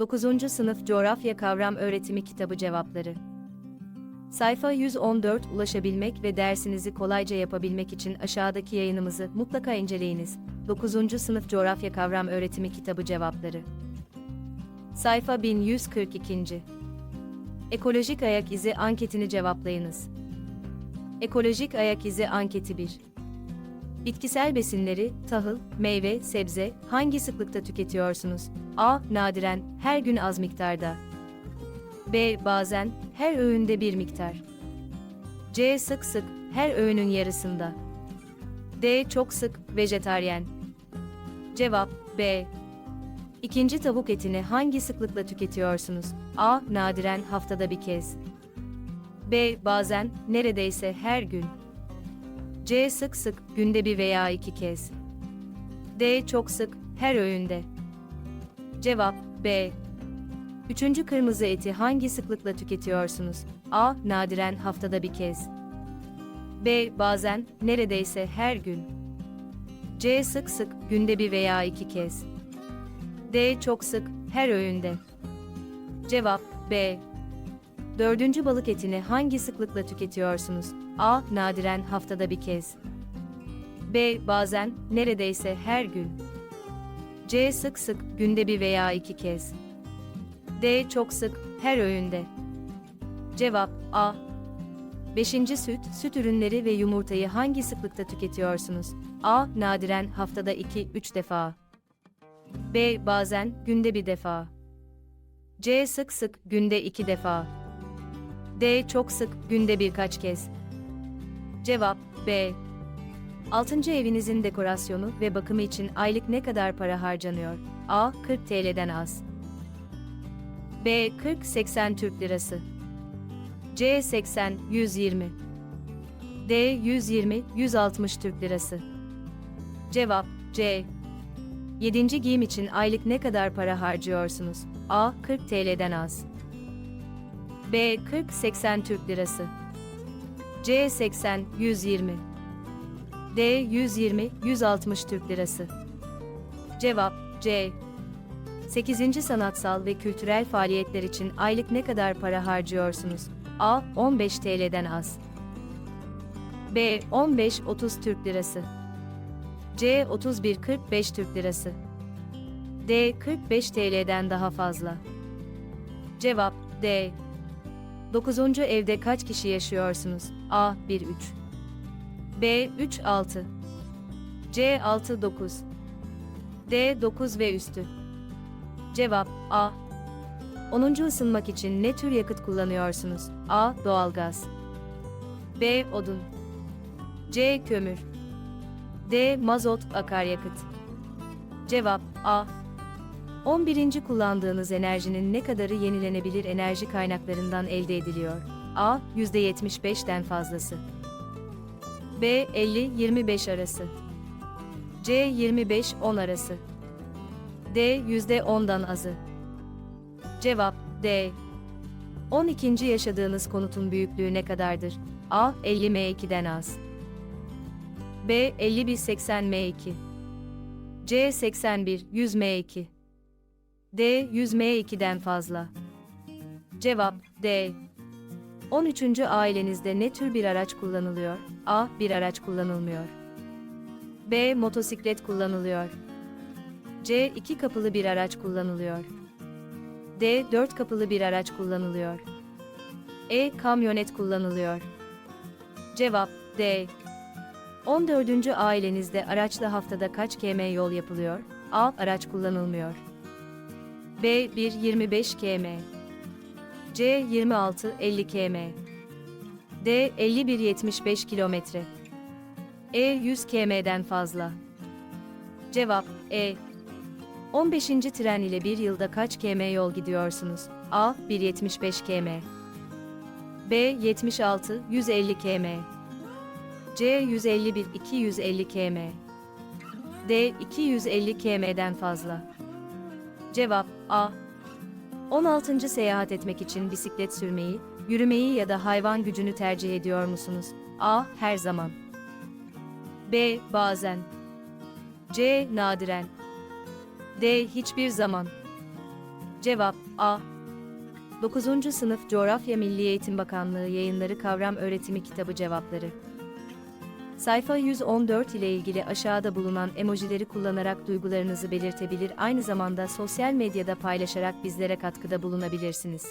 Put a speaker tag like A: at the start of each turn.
A: 9. Sınıf Coğrafya Kavram Öğretimi Kitabı Cevapları Sayfa 114 Ulaşabilmek ve dersinizi kolayca yapabilmek için aşağıdaki yayınımızı mutlaka inceleyiniz. 9. Sınıf Coğrafya Kavram Öğretimi Kitabı Cevapları Sayfa 1142 Ekolojik ayak izi anketini cevaplayınız. Ekolojik ayak izi anketi 1 Bitkisel besinleri, tahıl, meyve, sebze hangi sıklıkta tüketiyorsunuz? A. Nadiren, her gün az miktarda. B. Bazen, her öğünde bir miktar. C. Sık sık, her öğünün yarısında. D. Çok sık, vejetaryen. Cevap B. İkinci tavuk etini hangi sıklıkla tüketiyorsunuz? A. Nadiren, haftada bir kez. B. Bazen, neredeyse her gün. C. Sık sık, günde bir veya iki kez. D. Çok sık, her öğünde. Cevap B. Üçüncü kırmızı eti hangi sıklıkla tüketiyorsunuz? A. Nadiren haftada bir kez. B. Bazen, neredeyse her gün. C. Sık sık, günde bir veya iki kez. D. Çok sık, her öğünde. Cevap B. Dördüncü balık etini hangi sıklıkla tüketiyorsunuz? A. Nadiren haftada bir kez. B. Bazen, neredeyse her gün. C. Sık sık, günde bir veya iki kez. D. Çok sık, her öğünde. Cevap A. Beşinci süt, süt ürünleri ve yumurtayı hangi sıklıkta tüketiyorsunuz? A. Nadiren haftada 2-3 defa. B. Bazen, günde bir defa. C. Sık sık, günde iki defa. D. Çok sık, günde birkaç kez. Cevap B. 6. evinizin dekorasyonu ve bakımı için aylık ne kadar para harcanıyor? A. 40 TL'den az. B. 40-80 Türk Lirası. C. 80-120. D. 120-160 Türk Lirası. Cevap C. 7. giyim için aylık ne kadar para harcıyorsunuz? A. 40 TL'den az. B. 40-80 Türk Lirası. C 80 120 D 120 160 Türk Lirası Cevap C 8. Sanatsal ve kültürel faaliyetler için aylık ne kadar para harcıyorsunuz? A 15 TL'den az B 15 30 Türk Lirası C 31 45 Türk Lirası D 45 TL'den daha fazla Cevap D 9. evde kaç kişi yaşıyorsunuz? A 1 3 B 3 6 C 6 9 D 9 ve üstü. Cevap A 10. ısınmak için ne tür yakıt kullanıyorsunuz? A doğalgaz B odun C kömür D mazot akaryakıt Cevap A 11. kullandığınız enerjinin ne kadarı yenilenebilir enerji kaynaklarından elde ediliyor? A. %75'ten fazlası. B. 50-25 arası. C. 25-10 arası. D. %10'dan azı. Cevap D. 12. yaşadığınız konutun büyüklüğü ne kadardır? A. 50 M2'den az. B. 51-80 M2. C. 81 100 M2. D 100 M2'den fazla. Cevap D. 13. ailenizde ne tür bir araç kullanılıyor? A. Bir araç kullanılmıyor. B. Motosiklet kullanılıyor. C. iki kapılı bir araç kullanılıyor. D. Dört kapılı bir araç kullanılıyor. E. Kamyonet kullanılıyor. Cevap D. 14. ailenizde araçla haftada kaç km yol yapılıyor? A. Araç kullanılmıyor. B 1 25 km. C 26 50 km. D 51 75 kilometre. E 100 km'den fazla. Cevap E. 15. tren ile bir yılda kaç km yol gidiyorsunuz? A 175 km. B 76 150 km. C 151 250 km. D 250 km'den fazla. Cevap A. 16. seyahat etmek için bisiklet sürmeyi, yürümeyi ya da hayvan gücünü tercih ediyor musunuz? A. Her zaman. B. Bazen. C. Nadiren. D. Hiçbir zaman. Cevap A. 9. Sınıf Coğrafya Milli Eğitim Bakanlığı Yayınları Kavram Öğretimi Kitabı Cevapları Sayfa 114 ile ilgili aşağıda bulunan emojileri kullanarak duygularınızı belirtebilir aynı zamanda sosyal medyada paylaşarak bizlere katkıda bulunabilirsiniz.